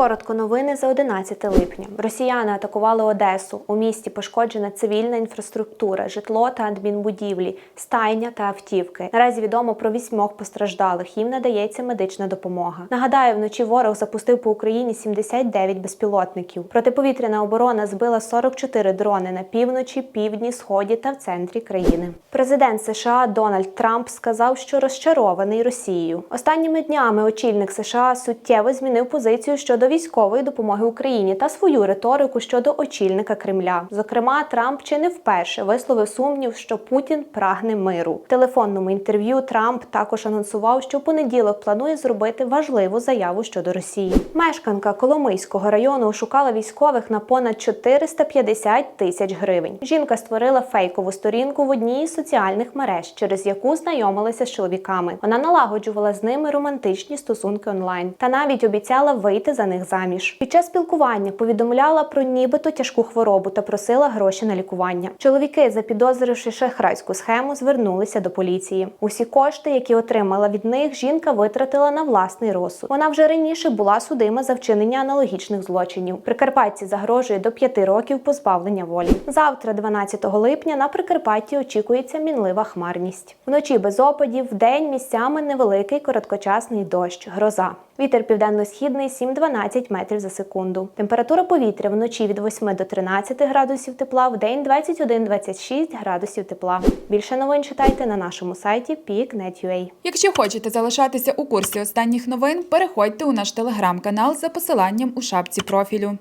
Коротко новини за 11 липня. Росіяни атакували Одесу. У місті пошкоджена цивільна інфраструктура, житло та адмінбудівлі, стайня та автівки. Наразі відомо про вісьмох постраждалих. Їм надається медична допомога. Нагадаю, вночі ворог запустив по Україні 79 безпілотників. Протиповітряна оборона збила 44 дрони на півночі, півдні, сході та в центрі країни. Президент США Дональд Трамп сказав, що розчарований Росією. Останніми днями очільник США суттєво змінив позицію щодо військової допомоги Україні та свою риторику щодо очільника Кремля. Зокрема, Трамп чи не вперше висловив сумнів, що Путін прагне миру. В телефонному інтерв'ю Трамп також анонсував, що в понеділок планує зробити важливу заяву щодо Росії. Мешканка Коломийського району ошукала військових на понад 450 тисяч гривень. Жінка створила фейкову сторінку в одній із соціальних мереж, через яку знайомилася з чоловіками. Вона налагоджувала з ними романтичні стосунки онлайн та навіть обіцяла вийти за них заміж. Під час спілкування повідомляла про нібито тяжку хворобу та просила гроші на лікування. Чоловіки, запідозривши шахрайську схему, звернулися до поліції. Усі кошти, які отримала від них, жінка витратила на власний розсуд. Вона вже раніше була судима за вчинення аналогічних злочинів. Прикарпатці загрожує до п'яти років позбавлення волі. Завтра, 12 липня, на Прикарпатті очікується мінлива хмарність. Вночі без опадів, вдень місцями невеликий короткочасний дощ, гроза. Вітер південно-східний 7-12 метрів за секунду. Температура повітря вночі від 8 до 13 градусів тепла, в день 21-26 градусів тепла. Більше новин читайте на нашому сайті peak.net.ua. Якщо хочете залишатися у курсі останніх новин, переходьте у наш телеграм-канал за посиланням у шапці профілю.